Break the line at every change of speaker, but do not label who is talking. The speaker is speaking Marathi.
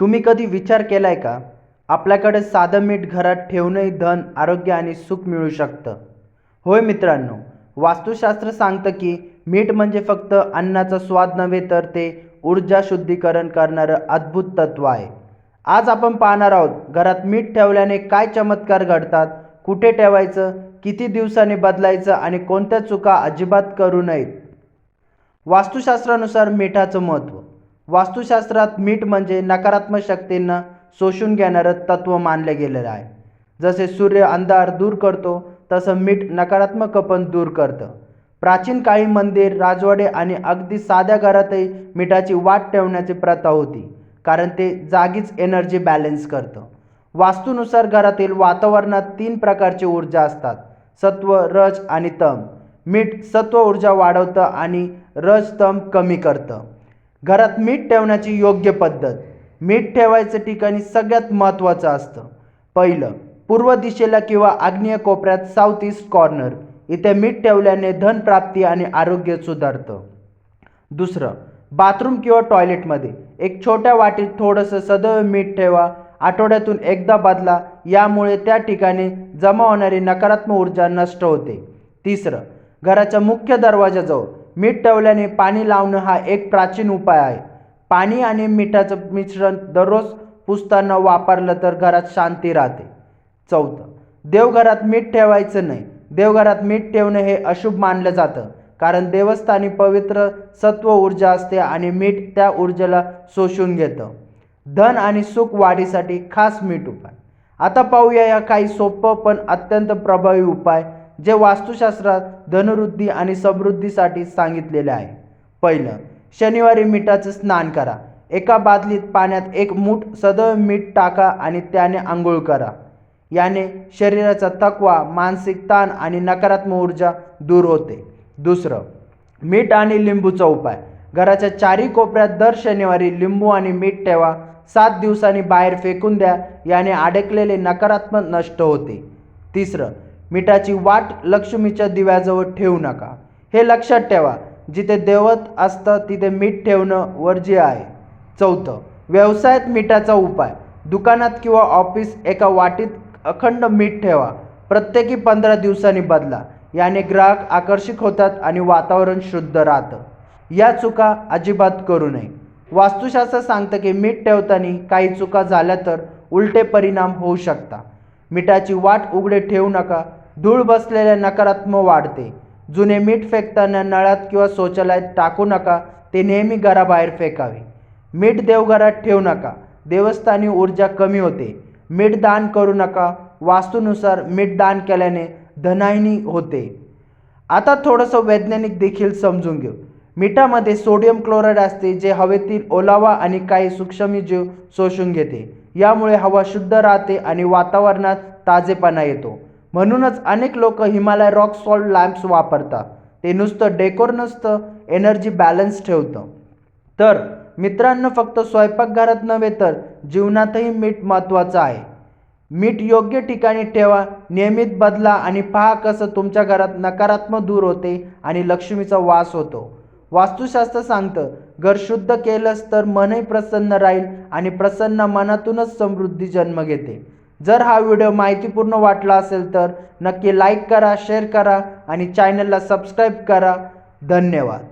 तुम्ही कधी विचार केलाय का? आपल्याकडे साधं मीठ घरात ठेवूनही धन आरोग्य आणि सुख मिळू शकतं. होय मित्रांनो वास्तुशास्त्र सांगतं की मीठ म्हणजे फक्त अन्नाचा स्वाद नव्हे तर ते ऊर्जा शुद्धीकरण करणारं अद्भुत तत्व आहे. आज आपण पाहणार आहोत घरात मीठ ठेवल्याने काय चमत्कार घडतात कुठे ठेवायचं किती दिवसांनी बदलायचं आणि कोणत्या चुका अजिबात करू नयेत. वास्तुशास्त्रानुसार मिठाचं महत्त्व. वास्तुशास्त्रात मीठ म्हणजे नकारात्मक शक्तींना शोषून घेणारं तत्व मानलं गेलेलं आहे. जसे सूर्य अंधार दूर करतो तसं मीठ नकारात्मक कपन दूर करतं. प्राचीन काळी मंदिर राजवाडे आणि अगदी साध्या घरातही मिठाची वाट ठेवण्याची प्रथा होती कारण ते जागीच एनर्जी बॅलेन्स करतं. वास्तूनुसार घरातील वातावरणात तीन प्रकारची ऊर्जा असतात सत्व रज आणि तम. मीठ सत्व ऊर्जा वाढवतं आणि रज तम कमी करतं. घरात मीठ ठेवण्याची योग्य पद्धत. मीठ ठेवायचं ठिकाणी सगळ्यात महत्त्वाचं असतं. पहिलं पूर्व दिशेला किंवा आग्नेय कोपऱ्यात साऊथ ईस्ट कॉर्नर इथे मीठ ठेवल्याने धनप्राप्ती आणि आरोग्य सुधारतं. दुसरं बाथरूम किंवा टॉयलेटमध्ये एक छोट्या वाटीत थोडंसं सदैव मीठ ठेवा. आठवड्यातून एकदा बदला यामुळे त्या ठिकाणी जमा होणारी नकारात्मक ऊर्जा नष्ट होते. तिसरं घराच्या मुख्य दरवाजाजवळ मीठ ठेवल्याने पाणी लावणं हा एक प्राचीन उपाय आहे. पाणी आणि मिठाचं मिश्रण दररोज पुसताना वापरलं तर घरात शांती राहते. चौथं देवघरात मीठ ठेवायचं नाही. देवघरात मीठ ठेवणं हे अशुभ मानलं जातं. कारण देवस्थानी पवित्र सत्व ऊर्जा असते आणि मीठ त्या ऊर्जेला शोषून घेतं. धन आणि सुख वाढीसाठी खास मीठ उपाय. आता पाहूया या काही सोपं पण अत्यंत प्रभावी उपाय जे वास्तुशास्त्रात धनवृद्धी आणि समृद्धीसाठी सांगितलेले आहे. पहिलं शनिवारी मिठाचं स्नान करा. एका बादलीत पाण्यात एक मूठ सदैव मीठ टाका आणि त्याने आंघोळ करा. याने शरीराचा थकवा मानसिक ताण आणि नकारात्मक ऊर्जा दूर होते. दुसरं मीठ आणि लिंबूचा उपाय. घराच्या चारी कोपऱ्यात दर शनिवारी लिंबू आणि मीठ ठेवा. सात दिवसांनी बाहेर फेकून द्या. याने अडकलेले नकारात्मक नष्ट होते. तिसरं मिठाची वाट लक्ष्मीच्या दिव्याजवळ ठेवू नका. हे लक्षात ठेवा जिथे देवत असतं तिथे मीठ ठेवणं वर्ज्य आहे. चौथं व्यवसायात मिठाचा उपाय. दुकानात किंवा ऑफिस एका वाटीत अखंड मीठ ठेवा. प्रत्येकी पंधरा दिवसांनी बदला. याने ग्राहक आकर्षित होतात आणि वातावरण शुद्ध राहतं. या चुका अजिबात करू नये. वास्तुशास्त्र सांगतं की मीठ ठेवताना काही चुका झाल्या तर उलटे परिणाम होऊ शकता. मिठाची वाट उघडे ठेवू नका. धूळ बसलेल्या नकारात्मक वाढते. जुने मीठ फेकताना नळात किंवा शौचालयात टाकू नका ते नेहमी घराबाहेर फेकावे. मीठ देवघरात ठेवू नका. देवस्थानी ऊर्जा कमी होते. मीठ दान करू नका. वास्तूनुसार मीठ दान केल्याने धनायनी होते. आता थोडंसं वैज्ञानिक देखील समजून घेऊ. मिठामध्ये सोडियम क्लोराईड असते जे हवेतील ओलावा आणि काही सूक्ष्मजीव शोषून घेते. यामुळे हवा शुद्ध राहते आणि वातावरणात ताजेपणा येतो. म्हणूनच अनेक लोक हिमालय रॉक सॉल्ट लॅम्प्स वापरतात. ते नुसतं डेकोर नसतं एनर्जी बॅलन्स ठेवतं. तर मित्रांनो फक्त स्वयंपाकघरात नव्हे तर जीवनातही मीठ महत्त्वाचं आहे. मीठ योग्य ठिकाणी ठेवा नियमित बदला आणि पहा कसं तुमच्या घरात नकारात्मक दूर होते आणि लक्ष्मीचा वास होतो. वास्तुशास्त्र सांगतं घर शुद्ध केलंच तर मनही प्रसन्न राहील आणि प्रसन्न मनातूनच समृद्धी जन्म घेते. जर हा व्हिडिओ माहितीपूर्ण वाटला असेल तर नक्की लाईक करा शेअर करा आणि चॅनलला सबस्क्राईब करा. धन्यवाद.